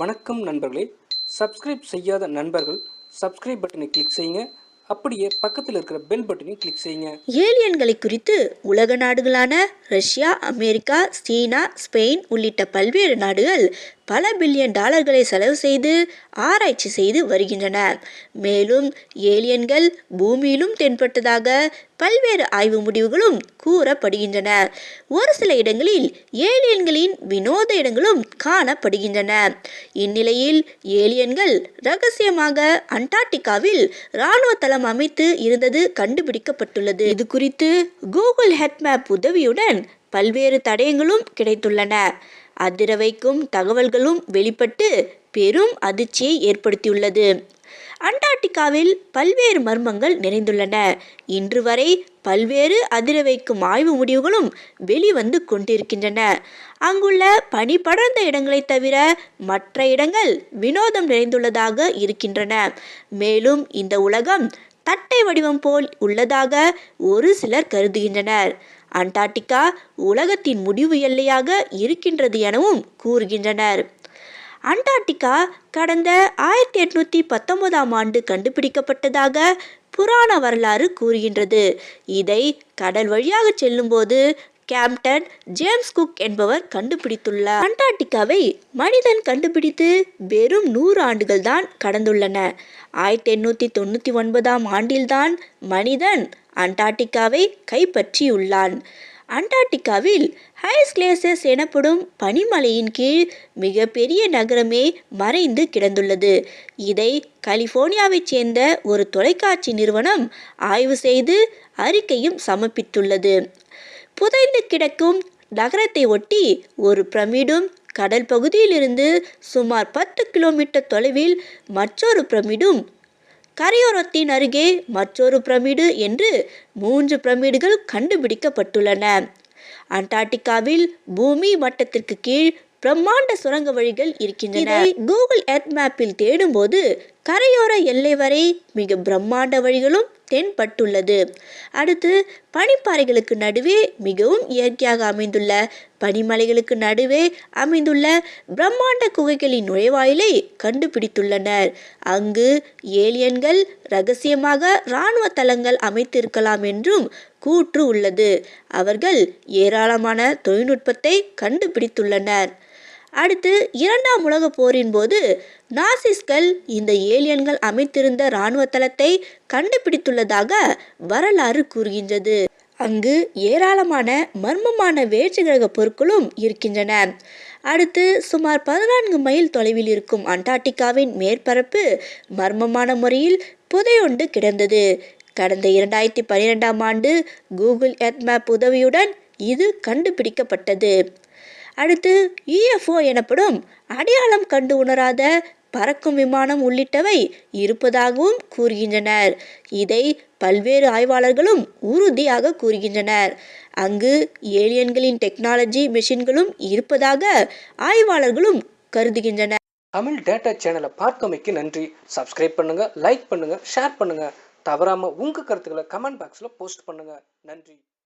வணக்கம் நண்பர்களே. சப்ஸ்கிரைப் செய்யாத நண்பர்கள் சப்ஸ்கிரைப் பட்டனை கிளிக் செய்யுங்க. அப்படியே பக்கத்தில் இருக்கிற பெல் பட்டனை கிளிக் செய்யுங்க. ஏலியன்களை குறித்து உலக நாடுகளான ரஷ்யா அமெரிக்கா சீனா ஸ்பெயின் உள்ளிட்ட பல்வேறு நாடுகள் பல பில்லியன் டாலர்களை செலவு செய்து ஆராய்ச்சி செய்து வருகின்றன மேலும் ஏலியன்கள் பூமியிலும் தென்பட்டதாக பல்வேறு ஆய்வு முடிவுகளும் கூறப்படுகின்றன. ஒரு சில இடங்களில் ஏலியன்களின் வினோத இடங்களும் காணப்படுகின்றன. இந்நிலையில் ஏலியன்கள் ரகசியமாக அண்டார்டிகாவில் இராணுவ தளம் அமைத்து இருந்தது கண்டுபிடிக்கப்பட்டுள்ளது. இது குறித்து கூகுள் ஹெட் மேப் உதவியுடன் பல்வேறு தடயங்களும் கிடைத்துள்ளன. அதிர வைக்கும் தகவல்களும் வெளிப்பட்டு பெரும் அதிர்ச்சியை ஏற்படுத்தியுள்ளது. அண்டார்டிகாவில் பல்வேறு மர்மங்கள் நிறைந்துள்ளன. இன்று வரை பல்வேறு அதிர வைக்கும் ஆய்வு முடிவுகளும் வெளிவந்து கொண்டிருக்கின்றன. அங்குள்ள பனி படர்ந்த இடங்களை தவிர மற்ற இடங்கள் வினோதம் நிறைந்துள்ளதாக இருக்கின்றன. மேலும் இந்த உலகம் தட்டை வடிவம் போல் உள்ளதாக ஒரு சிலர் கருதுகின்றனர். அண்டார்டிகா உலகத்தின் முடிவு எல்லையாக இருக்கின்றது எனவும் கூறுகின்றனர். அண்டார்டிகா கடந்த ஆயிரத்தி எட்நூத்தி பத்தொன்பதாம் ஆண்டு கண்டுபிடிக்கப்பட்டதாக புராண வரலாறு கூறுகின்றது. இதை கடல் வழியாக செல்லும்போது கேம்டன் ஜேம்ஸ் குக் என்பவர் கண்டுபிடித்துள்ளார். அண்டார்டிகாவை மனிதன் கண்டுபிடித்து வெறும் நூறு ஆண்டுகள் தான் கடந்துள்ளன. ஆயிரத்தி எண்ணூற்றி தொண்ணூற்றி ஒன்பதாம் ஆண்டில்தான் மனிதன் அண்டார்டிகாவை கைப்பற்றியுள்ளான். அண்டார்டிகாவில் ஹைஸ் கிளேசஸ் எனப்படும் பனிமலையின் கீழ் மிகப்பெரிய நகரமே மறைந்து கிடந்துள்ளது. இதை கலிபோர்னியாவைச் சேர்ந்த ஒரு தொலைக்காட்சி நிறுவனம் ஆய்வு செய்து அறிக்கையும் சமர்ப்பித்துள்ளது. புதைந்து கிடக்கும் நகரத்தை ஒட்டி ஒரு பிரமிடும் கடல் பகுதியிலிருந்து சுமார் பத்து கிலோமீட்டர் தொலைவில் மற்றொரு பிரமிடும். கரையோரத்தின் அருகே மற்றொரு பிரமிடு என்று மூன்று பிரமிடுகள் கண்டுபிடிக்கப்பட்டுள்ளன. அண்டார்டிகாவில் பூமி மட்டத்திற்கு கீழ் பிரம்மாண்ட சுரங்க வழிகள் இருக்கின்றன. கூகுள் எர்த் மேப்பில் தேடும்போது கரையோர எல்லை வரை மிக பிரம்மாண்ட வழிகளும் தென்பட்டுள்ளது. அடுத்து பனிப்பாறைகளுக்கு நடுவே மிகவும் இயற்கையாக அமைந்துள்ள பனிமலைகளுக்கு நடுவே அமைந்துள்ள பிரம்மாண்ட குகைகளின் நுழைவாயிலை கண்டுபிடித்துள்ளனர். அங்கு ஏலியன்கள் ரகசியமாக இராணுவ தளங்கள் அமைத்திருக்கலாம் என்றும் கூற்று உள்ளது. அவர்கள் ஏராளமான தொழில்நுட்பத்தை கண்டுபிடித்துள்ளனர். அடுத்து இரண்டாம் உலக போரின் போது நாசிஸ்கள் இந்த ஏலியன்கள் அமைத்திருந்த இராணுவ தளத்தை கண்டுபிடித்துள்ளதாக வரலாறு கூறுகின்றது. அங்கு ஏராளமான மர்மமான வேற்று கிரக பொருட்களும் இருக்கின்றன. அடுத்து சுமார் பதினான்கு மைல் தொலைவில் இருக்கும் அண்டார்டிகாவின் மேற்பரப்பு மர்மமான முறையில் புதையொண்டு கிடந்தது. கடந்த இரண்டாயிரத்தி பன்னிரெண்டாம் ஆண்டு கூகுள் எர்த் மேப் உதவியுடன் இது கண்டுபிடிக்கப்பட்டது. அடுத்து இஎஃப்ஓ எனப்படும் அடையாளம் கண்டு உணராத பறக்கும் விமானம் உள்ளிட்டவை இருப்பதாகவும் கூறுகின்றனர். இதை பல்வேறு ஆய்வாளர்களும் உறுதியாக கூறுகின்றனர். அங்கு ஏலியன்களின் டெக்னாலஜி மெஷின்களும் இருப்பதாக ஆய்வாளர்களும் கருதுகின்றனர். தமிழ் டேட்டா சேனலை பார்க்கமைக்கு நன்றி. சப்ஸ்கிரைப் பண்ணுங்க லைக் பண்ணுங்க ஷேர் பண்ணுங்க. தவறாம உங்க கருத்துக்களை கமெண்ட் பாக்ஸ்ல போஸ்ட் பண்ணுங்க. நன்றி.